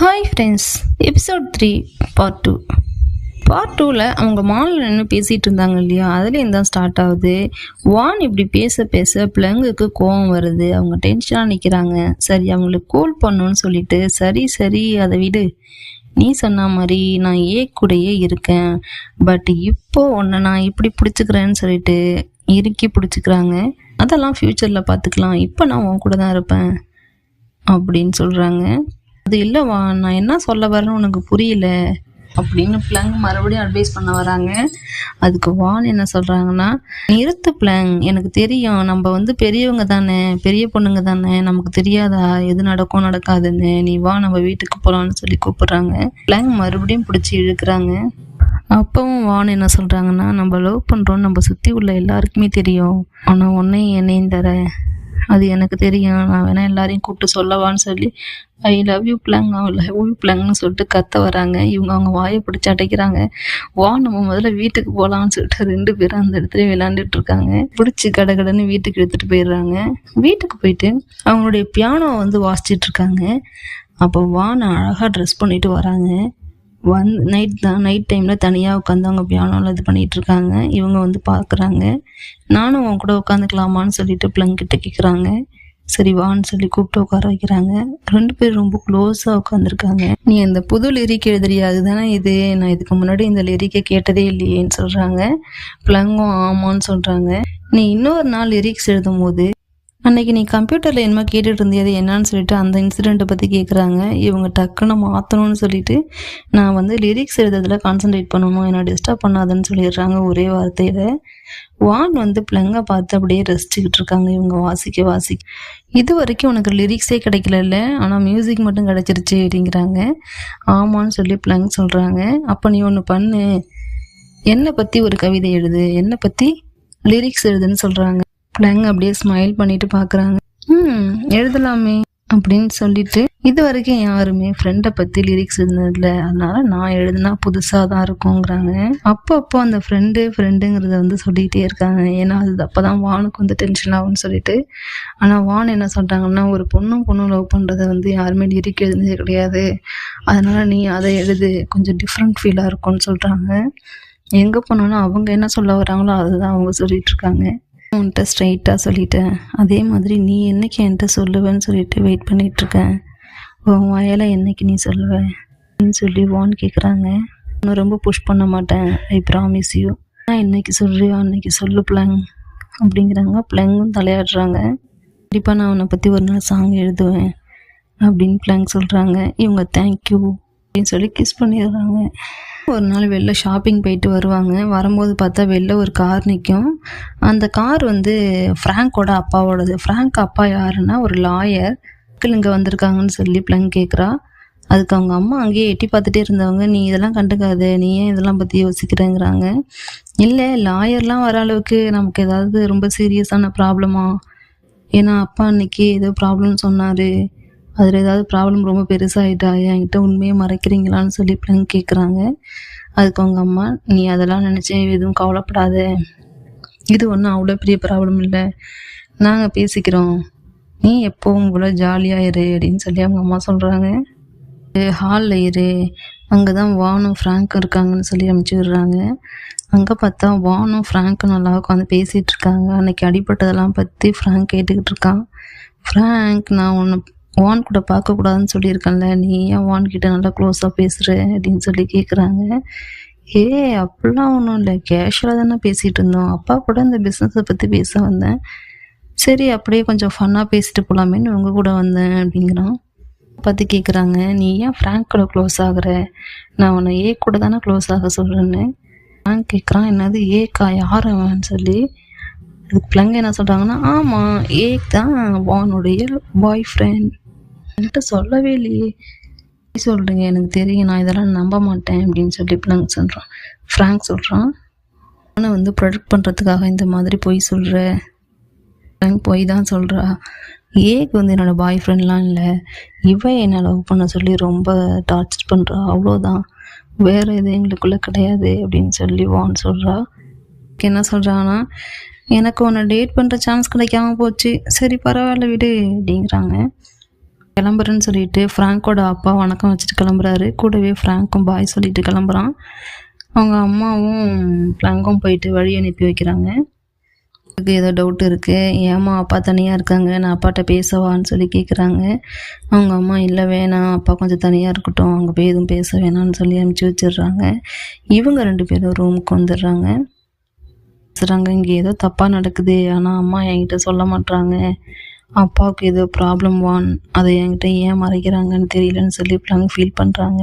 Hi friends episode three part two part டூவில் அவங்க மாலில் நின்று பேசிகிட்டு இருந்தாங்க இல்லையா? அதுலேருந்து தான் ஸ்டார்ட் ஆகுது. வான் இப்படி பேச பேச பிளங்குக்கு கோவம் வருது. அவங்க டென்ஷனாக நிற்கிறாங்க சரி அவங்களுக்கு கூல் பண்ணணும்னு சொல்லிட்டு சரி சரி அதை விடு. நீ சொன்ன மாதிரி நான் ஏ கூடயே இருக்கேன். பட் இப்போ உன்னை நான் இப்படி பிடிச்சிக்கிறேன்னு சொல்லிட்டு இறுக்கி பிடிச்சிக்கிறாங்க. அதெல்லாம் ஃப்யூச்சரில் பார்த்துக்கலாம் இப்போ நான் உன் கூட தான் இருப்பேன். அப்படின்னு சொல்கிறாங்க அது இல்லைவா? நான் என்ன சொல்ல வரேன்னு உனக்கு புரியல. அப்படின்னு பிளங் மறுபடியும் அட்வைஸ் பண்ண வராங்க. அதுக்கு வான் என்ன சொல்கிறாங்கன்னா நிறுத்து பிளங் எனக்கு தெரியும். நம்ம வந்து பெரியவங்க தானே. பெரிய பொண்ணுங்க தானே. நமக்கு தெரியாதா? எது நடக்கும் நடக்காதுன்னு. நீ வா நம்ம வீட்டுக்கு போகலான்னு சொல்லி கூப்பிடுறாங்க. பிளங் மறுபடியும் பிடிச்சி இழுக்கிறாங்க. அப்பவும் வான் என்ன சொல்கிறாங்கன்னா நம்ம லவ் பண்ணுறோம் நம்ம சுற்றி உள்ள எல்லாருக்குமே தெரியும். ஆனால் உன்னையும் என்னையும் தர. அது எனக்கு தெரியும். நான் வேணால் எல்லாரையும் கூப்பிட்டு சொல்லவான்னு சொல்லி ஐ லவ் யூ பிளங் ஐ லவ் யூ பிளங்னு சொல்லிட்டு கத்த வராங்க. இவங்க அவங்க வாயை பிடிச்சி அடைக்கிறாங்க. வா நம்ம முதல்ல வீட்டுக்கு போகலாம்னு சொல்லிட்டு ரெண்டு பேரும் அந்த இடத்துல விளாண்டுட்டு இருக்காங்க. பிடிச்சி கடகடன்னு வீட்டுக்கு எடுத்துகிட்டு போயிடுறாங்க. வீட்டுக்கு போயிட்டு அவங்களுடைய பியானோ வந்து வாசிச்சிட்டு இருக்காங்க. அப்போ வான அழகாக ட்ரெஸ் பண்ணிட்டு வராங்க. வந் நைட் தான் நைட் டைமில் தனியாக உட்காந்து அவங்க பியானோவில் இது பண்ணிகிட்ருக்காங்க இவங்க வந்து பார்க்குறாங்க நானும் உன் கூட உட்காந்துக்கலாமான்னு சொல்லிட்டு பிள்ளைங்கிட்ட கிட்ட கேட்குறாங்க சரி வான்னு சொல்லி கூப்பிட்டு உட்கார வைக்கிறாங்க. ரெண்டு பேரும் ரொம்ப க்ளோஸாக உட்காந்துருக்காங்க நீ அந்த புது லிரிக் எழுதுறியா? அதுதானே இது. நான் இதுக்கு முன்னாடி இந்த லிரிக்கை கேட்டதே இல்லையேன்னு சொல்கிறாங்க பிளங்கும் ஆமான்னு சொல்கிறாங்க நீ இன்னொரு நாள் லிரிக்ஸ் எழுதும் போது அன்னைக்கு நீ கம்ப்யூட்டரில் என்னமோ கேட்டுட்டு இருந்தியது என்னன்னு சொல்லிட்டு அந்த இன்சிடெண்ட்டை பற்றி கேட்குறாங்க இவங்க டக்குன்னு மாற்றணும்னு சொல்லிட்டு நான் வந்து லிரிக்ஸ் எழுதுறதுல கான்சென்ட்ரேட் பண்ணணும். என்னை டிஸ்டர்ப் பண்ணாதுன்னு சொல்லிடுறாங்க ஒரே வார்த்தையில். வான் வந்து பிளங்கை பார்த்து அப்படியே ரசிச்சுக்கிட்டு இருக்காங்க. இவங்க வாசிக்க வாசிக்க. இது வரைக்கும் உனக்கு லிரிக்ஸே கிடைக்கலல்ல? ஆனால் மியூசிக் மட்டும் கிடைச்சிருச்சு அப்படிங்கிறாங்க. ஆமான்னு சொல்லி பிளங் சொல்கிறாங்க அப்போ நீ ஒன்று பண்ணு. என்னை பற்றி ஒரு கவிதை எழுது. என்னை பற்றி லிரிக்ஸ் எழுதுன்னு சொல்கிறாங்க பிள்ளைங்க அப்படியே ஸ்மைல் பண்ணிட்டு பார்க்குறாங்க. ம் எழுதலாமே அப்படின்னு சொல்லிட்டு இது வரைக்கும் யாருமே ஃப்ரெண்டை பற்றி லிரிக்ஸ் எழுதுனதில்ல அதனால நான் எழுதுனா புதுசாக தான் இருக்குங்கிறாங்க அப்பப்போ அந்த ஃப்ரெண்டு ஃப்ரெண்டுங்கிறத வந்து சொல்லிகிட்டே இருக்காங்க. ஏன்னா அது அப்போ தான் வானுக்கு வந்து டென்ஷன் ஆகும்னு சொல்லிட்டு. ஆனால் வான் என்ன சொல்கிறாங்கன்னா ஒரு பொண்ணும் பொண்ணும் லவ் பண்ணுறது வந்து யாருமே லிரிக் எழுதுனதே கிடையாது. அதனால நீ அதை எழுது. கொஞ்சம் டிஃப்ரெண்ட் ஃபீலாக இருக்கும்னு சொல்கிறாங்க எங்கே போனாலும் அவங்க என்ன சொல்ல வராங்களோ அதுதான் அவங்க சொல்லிட்டு இருக்காங்க. உன்கிட்ட ஸ்ட்ரைட்டாக சொல்லிட்டேன். அதே மாதிரி நீ என்னைக்கு என்கிட்ட சொல்லுவேன்னு சொல்லிட்டு வெயிட் பண்ணிகிட்ருக்கேன் உன் வாயால் என்னைக்கு நீ சொல்லுவ? அப்படின்னு சொல்லி வான் கேட்குறாங்க நான் ரொம்ப புஷ் பண்ண மாட்டேன். ஐ ப்ராமிஸ் யூ நான் என்னைக்கு சொல்கிறியோ அன்னைக்கு சொல்லு பிளங். அப்படிங்கிறாங்க. பிளங்கும் தலையாடுறாங்க. கண்டிப்பாக நான் உன்னை பற்றி ஒரு நாள் சாங் எழுதுவேன் அப்படின்னு பிளங் சொல்கிறாங்க இவங்க தேங்க்யூ அப்படின்னு சொல்லி கிஸ் பண்ணிடுறாங்க. ஒரு நாள் வெளில ஷாப்பிங் போயிட்டு வருவாங்க. வரும்போது பார்த்தா வெளில ஒரு கார் நிற்கும் அந்த கார் வந்து ஃப்ராங்கோட அப்பாவோடது. ஃப்ராங்க் அப்பா யாருன்னா ஒரு லாயர் இங்கே வந்திருக்காங்கன்னு சொல்லி பிளங் கேட்குறா அதுக்கு அவங்க அம்மா அங்கேயே எட்டி பார்த்துட்டே இருந்தவங்க நீ இதெல்லாம் கண்டுக்காது. நீ ஏன் இதெல்லாம் பற்றி யோசிக்கிறேங்கிறாங்க. இல்லை லாயர்லாம் வர அளவுக்கு நமக்கு ஏதாவது ரொம்ப சீரியஸான ப்ராப்ளமா ஏன்னா அப்பா அன்னைக்கு ஏதோ ப்ராப்ளம் சொன்னார். அதில் ஏதாவது ப்ராப்ளம் ரொம்ப பெருசாகிட்டா என்கிட்ட உண்மையை மறைக்கிறீங்களான்னு சொல்லி பிள்ளைங்க கேட்குறாங்க அதுக்கு அவங்க அம்மா நீ அதெல்லாம் நினச்சி எதுவும் கவலைப்படாத. இது ஒன்றும் அவ்வளோ பெரிய ப்ராப்ளம் இல்லை. நாங்கள் பேசிக்கிறோம். நீ எப்போவும் போல ஜாலியாக இரு அப்படின்னு சொல்லி அவங்க அம்மா சொல்கிறாங்க ஹாலில் இரு. அங்கே தான் வானும் ஃப்ராங்க்கும் இருக்காங்கன்னு சொல்லி அனுப்பிச்சி விடுறாங்க. அங்கே பார்த்தா வானும் ஃப்ராங்க்கும் நல்லா உட்காந்து பேசிகிட்டு இருக்காங்க. அடிப்பட்டதெல்லாம் பற்றி ஃப்ராங்க் கேட்டுக்கிட்டு இருக்கான். ஃப்ராங்க் நான் உன்னை வான் கூட பார்க்கக்கூடாதுன்னு சொல்லியிருக்கேன்ல நீ ஏன் வான் கிட்ட நல்லா க்ளோஸாக பேசுகிற அப்படின்னு சொல்லி கேட்குறாங்க ஏ அப்படிலாம் ஒன்றும் இல்லை. கேஷுவலாக தானே பேசிகிட்டு இருந்தோம். அப்பா கூட இந்த பிஸ்னஸை பற்றி பேச வந்தேன். சரி அப்படியே கொஞ்சம் ஃபன்னாக பேசிட்டு போகலாமேன்னு உங்கள் கூட வந்தேன் அப்படிங்கிறான். பார்த்து கேட்குறாங்க நீ ஏன் ஃப்ராங்க் கூட க்ளோஸ் ஆகுற? நான் உன்னை ஏ கூட தானே க்ளோஸ் ஆக சொல்கிறேன்னு ஃப்ராங்க் கேட்குறான் என்னது ஏக்கா யார் அவன் சொல்லி. அதுக்கு பிள்ளைங்க என்ன சொல்கிறாங்கன்னா ஆமாம் ஏக் தான் வானுடைய பாய் ஃப்ரெண்ட் என்கிட்ட சொல்லவே இல்லையே. சொல்கிறீங்க எனக்கு தெரியும் நான் இதெல்லாம் நம்ப மாட்டேன் அப்படின்னு சொல்லி பிளாங்க் சொல்கிறான் ஃப்ராங்க் சொல்கிறான் ஆனால் வந்து ப்ரொடெக்ட் பண்ணுறதுக்காக இந்த மாதிரி பொய் சொல்கிற ஃப்ராங்க் பொய் தான் சொல்கிறா ஏக்கு வந்து என்னோடய பாய் ஃப்ரெண்ட்லாம் இல்லை. இவன் என்னை லவ் பண்ண சொல்லி ரொம்ப டார்ச்சர் பண்ணுறா அவ்வளோதான் வேறு எதுவும் எங்களுக்குள்ளே கிடையாது அப்படின்னு சொல்லி வான்னு சொல்கிறா என்ன சொல்கிறான்னா எனக்கு உன்னை டேட் பண்ணுற சான்ஸ் கிடைக்காம போச்சு. சரி பரவாயில்ல விடு அப்படிங்கிறாங்க. கிளம்புறேன்னு சொல்லிட்டு ஃப்ராங்கோட அப்பா வணக்கம் வச்சுட்டு கிளம்புறாரு. கூடவே ஃப்ராங்க்கும் பாய் சொல்லிட்டு கிளம்புறான். அவங்க அம்மாவும் ஃப்ராங்கும் போயிட்டு வழி அனுப்பி வைக்கிறாங்க. எனக்கு ஏதோ டவுட் இருக்குது ஏம்மா அப்பா தனியாக இருக்காங்க. நான் அப்பாட்ட பேசவான்னு சொல்லி கேட்குறாங்க அவங்க அம்மா இல்லை வேணாம். அப்பா கொஞ்சம் தனியாக இருக்கட்டும். அங்கே போய் எதுவும் பேச வேணாம்னு சொல்லி அனுப்பிச்சி வச்சிடுறாங்க. இவங்க ரெண்டு பேரும் ரூமுக்கு வந்துடுறாங்க. பேசுகிறாங்க இங்கே ஏதோ தப்பாக நடக்குது. ஆனால் அம்மா என்கிட்ட சொல்ல மாட்றாங்க. அப்பாவுக்கு ஏதோ ப்ராப்ளம் வான் அதை என்கிட்ட ஏன் மறைக்கிறாங்கன்னு தெரியலன்னு சொல்லி பிளாங் ஃபீல் பண்ணுறாங்க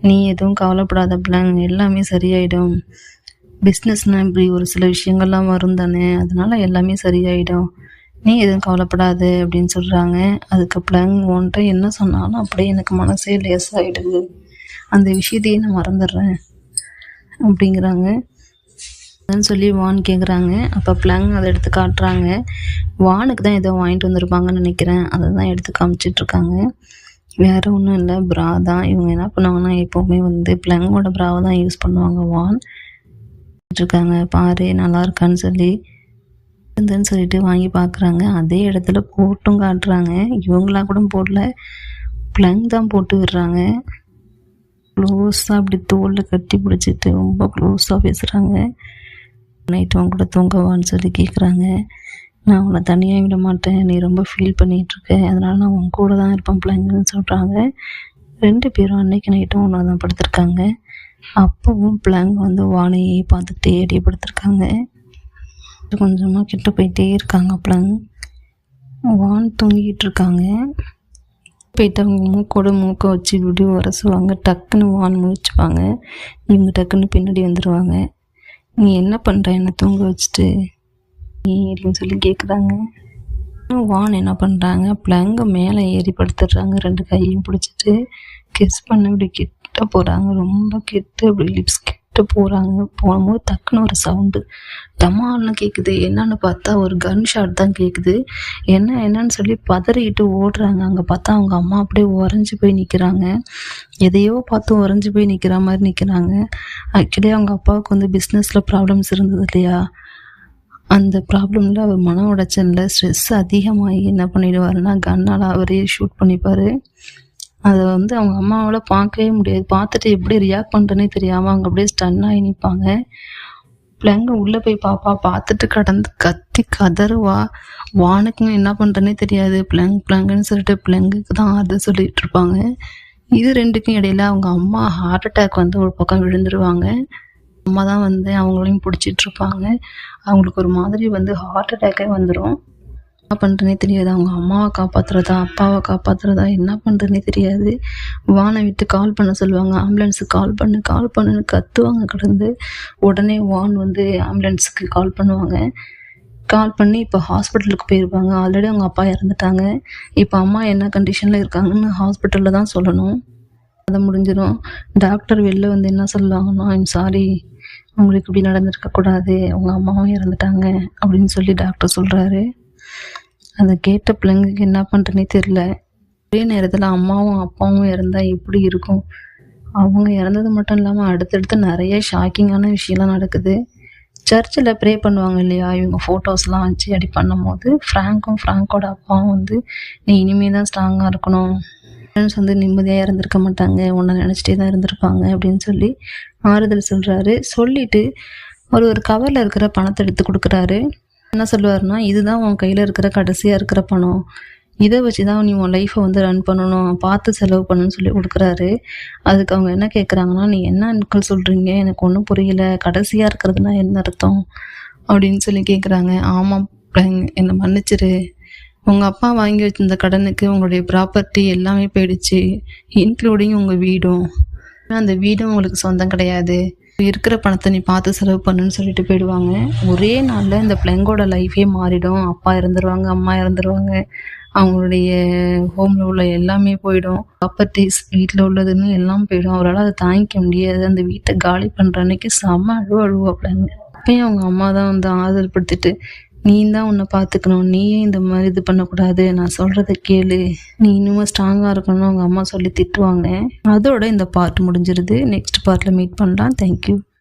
நீ எதுவும் கவலைப்படாத பிளாங் எல்லாமே சரியாயிடும். பிஸ்னஸ்னால் இப்படி ஒரு சில விஷயங்கள்லாம் வரும் தானே அதனால் எல்லாமே சரியாயிடும். நீ எதுவும் கவலைப்படாத அப்படின்னு சொல்கிறாங்க அதுக்கு பிளாங் ஒன்றை என்ன சொன்னாலும் அப்படியே எனக்கு மனசே லேசாகிடுது அந்த விஷயத்தையே நான் மறந்துடுறேன் அப்படிங்கிறாங்க. சொல்லி வான் கேட்குறாங்க அப்போ பிளங் அதை எடுத்து காட்டுறாங்க. வானுக்கு தான் ஏதோ வாங்கிட்டு வந்திருப்பாங்கன்னு நினைக்கிறேன். அதை தான் எடுத்து காமிச்சிட்ருக்காங்க வேறு ஒன்றும் இல்லை. ப்ரா தான். இவங்க என்ன பண்ணுவாங்கன்னா எப்போவுமே வந்து பிளங்கோட ப்ராவை தான் யூஸ் பண்ணுவாங்க வான். இருக்காங்க பாரு நல்லா இருக்கான்னு சொல்லி இருந்துன்னு சொல்லிட்டு வாங்கி பார்க்குறாங்க அதே இடத்துல போட்டும் காட்டுறாங்க. இவங்களா கூட போடல. பிளங் தான் போட்டு விடுறாங்க. க்ளோஸாக அப்படி தோலில் கட்டி பிடிச்சிட்டு ரொம்ப க்ளோஸாக பேசுகிறாங்க நைட்டு உன் கூட தூங்கவான்னு சொல்லி கேட்குறாங்க நான் உன்னை தனியாக விட மாட்டேன். நீ ரொம்ப ஃபீல் பண்ணிகிட்ருக்க அதனால் நான் உன் கூட தான் இருப்பேன் பிள்ளைங்கன்னு சொல்கிறாங்க ரெண்டு பேரும் அன்னைக்கு நைட்டும் ஒன்றா தான் படுத்திருக்காங்க. அப்பவும் பிள்ளைங்க வந்து வானையை பார்த்துக்கிட்டே அடியே படுத்திருக்காங்க. கொஞ்சமாக கிட்ட போயிட்டே இருக்காங்க பிள்ளைங்க. வான் தூங்கிட்டு இருக்காங்க போயிட்டு அவங்க மூக்கோட மூக்கை வச்சு இப்படி உரசுவாங்க. டக்குன்னு வான் முடிச்சுப்பாங்க இவங்க டக்குன்னு பின்னாடி வந்துடுவாங்க நீ என்ன பண்ணுற என்னை தூங்க வச்சுட்டு. நீ அப்படின்னு சொல்லி கேட்குறாங்க வான் என்ன பண்ணுறாங்க பிளங்க மேலே ஏறி படுத்துடுறாங்க. ரெண்டு கையும் பிடிச்சிட்டு கிஸ் பண்ண இப்படி கிட்ட போகிறாங்க ரொம்ப கெட்டு அப்படி லிப்ஸ் கிட்ட போகிறாங்க போகும்போது டக்குன்னு ஒரு சவுண்டு டமால்னு கேட்குது என்னன்னு பார்த்தா ஒரு கன் ஷாட் தான் கேட்குது என்ன என்னன்னு சொல்லி பதறிக்கிட்டு ஓடுறாங்க. அங்கே பார்த்தா அவங்க அம்மா அப்படியே உறைஞ்சி போய் நிற்கிறாங்க எதையோ பார்த்து உறைஞ்சி போய் நிற்கிற மாதிரி நிற்கிறாங்க ஆக்சுவலி அவங்க அப்பாவுக்கு வந்து பிஸ்னஸில் ப்ராப்ளம்ஸ் இருந்தது இல்லையா? அந்த ப்ராப்ளமில் அவர் மன உடைச்சலில் ஸ்ட்ரெஸ் அதிகமாகி என்ன பண்ணிடுவாருன்னா கன்னால் அவரே ஷூட் பண்ணிப்பார். அதை வந்து அவங்க அம்மாவால் பார்க்கவே முடியாது. பார்த்துட்டு எப்படி ரியாக்ட் பண்ணுறேனே தெரியாமல் அவங்க அப்படியே ஸ்டன் ஆகி நிற்பாங்க பிள்ளைங்க உள்ளே போய் பாப்பா பார்த்துட்டு கடந்து கத்தி கதறுவா. வானுக்கு என்ன பண்ணுறேனே தெரியாது. பிள்ளைங்க பிள்ளைங்கன்னு சொல்லிட்டு பிள்ளைங்களுக்கு தான் அது சொல்லிட்டு இருப்பாங்க. இது ரெண்டுக்கும் இடையில அவங்க அம்மா ஹார்ட் அட்டாக் வந்து ஒரு பக்கம் விழுந்துருவாங்க. அம்மா தான் வந்து அவங்களையும் பிடிச்சிட்டு இருப்பாங்க. அவங்களுக்கு ஒரு மாதிரி வந்து ஹார்ட் அட்டாக்கே வந்துடும் என்ன பண்ணுறதுனே தெரியாது. அவங்க அம்மாவை காப்பாற்றுறதா அப்பாவை காப்பாற்றுறதா என்ன பண்ணுறதுனே தெரியாது. வானை விட்டு கால் பண்ண சொல்லுவாங்க. ஆம்புலன்ஸுக்கு கால் பண்ணு கால் பண்ணுன்னு கத்துவாங்க. கடந்து உடனே வான் வந்து ஆம்புலன்ஸுக்கு கால் பண்ணுவாங்க. கால் பண்ணி இப்போ ஹாஸ்பிட்டலுக்கு போயிருப்பாங்க. ஆல்ரெடி அவங்க அப்பா இறந்துட்டாங்க. இப்போ அம்மா என்ன கண்டிஷனில் இருக்காங்கன்னு ஹாஸ்பிட்டலில் தான் சொல்லணும். அதை முடிஞ்சிடும் டாக்டர் வெளில வந்து என்ன சொல்லுவாங்கன்னா ஐம் சாரி உங்களுக்கு இப்படி நடந்திருக்க கூடாது உங்க அம்மாவும் இறந்துட்டாங்க. அப்படின்னு சொல்லி டாக்டர் சொல்கிறாரு அதை கேட்ட பிள்ளைங்களுக்கு என்ன பண்ணுறனே தெரில ஒரே நேரத்தில் அம்மாவும் அப்பாவும் இறந்தால் எப்படி இருக்கும்? அவங்க இறந்தது மட்டும் இல்லாமல் அடுத்தடுத்து நிறைய ஷாக்கிங்கான விஷயம்லாம் நடக்குது. சர்ச்சில் ப்ரே பண்ணுவாங்க இல்லையா? இவங்க ஃபோட்டோஸ்லாம் வச்சு அப்படி பண்ணும்போது ஃப்ராங்க்கும் ஃப்ராங்கோட அப்பாவும் வந்து நீ இனிமே தான் ஸ்ட்ராங்காக இருக்கணும். ஃப்ரெண்ட்ஸ் வந்து நிம்மதியாக இருந்திருக்க மாட்டாங்க. உன்னை நினச்சிட்டே தான் இருந்திருப்பாங்க. அப்படின்னு சொல்லி ஆறுதல் சொல்கிறாரு சொல்லிவிட்டு ஒரு ஒரு கவரில் இருக்கிற பணத்தை எடுத்து கொடுக்குறாரு. என்ன சொல்லுவார்னா இதுதான் உன் கையில் இருக்கிற கடைசியாக இருக்கிற பணம். இதை வச்சு தான் நீ உன் லைஃப்பை வந்து ரன் பண்ணணும் பார்த்து செலவு பண்ணணும்னு சொல்லி கொடுக்குறாரு. அதுக்கு அவங்க என்ன கேட்குறாங்கன்னா நீ என்ன அன்கள் சொல்கிறீங்க எனக்கு ஒன்றும் புரியல. கடைசியாக இருக்கிறதுனா என்ன அர்த்தம்? அப்படின்னு சொல்லி கேட்குறாங்க ஆமாம் பிள்ளைங்க, என்னை மன்னிச்சிரு. உங்கள் அப்பா வாங்கி வச்சிருந்த கடனுக்கு உங்களுடைய ப்ராப்பர்ட்டி எல்லாமே போயிடுச்சு இன்க்ளூடிங் உங்கள் வீடும். அந்த வீடும் உங்களுக்கு சொந்தம் கிடையாது. இருக்கிற பணத்தை நீ பார்த்து செலவு பண்ணுன்னு சொல்லிட்டு போயிடுவாங்க. ஒரே நாளில் இந்த பிள்ளைங்கோட லைஃபே மாறிடும். அப்பா இறந்துருவாங்க அம்மா இறந்துருவாங்க. அவங்களுடைய ஹோமில் உள்ள எல்லாமே போயிடும். ப்ராப்பர்ட்டிஸ் வீட்டில் உள்ளதுன்னு எல்லாம் போயிடும். அவரால் அதை தாங்கிக்க முடியாது. அந்த வீட்டை காலி பண்ணுற அன்னைக்கு செம்ம அழுவ அழுவாப்பிள்ளைங்க அப்பயும் அவங்க அம்மா தான் வந்து ஆதரப்படுத்திட்டு நீ தான் உன்னை பார்த்துக்கணும். நீயே இந்த மாதிரி இது பண்ணக்கூடாது. நான் சொல்கிறத கேளு. நீ இன்னுமே ஸ்ட்ராங்காக இருக்கணும்னு அவங்க அம்மா சொல்லி திட்டுவாங்க. அதோட இந்த பார்ட் முடிஞ்சிருது. நெக்ஸ்ட் பார்ட்டில் மீட் பண்ணலாம். தேங்க்யூ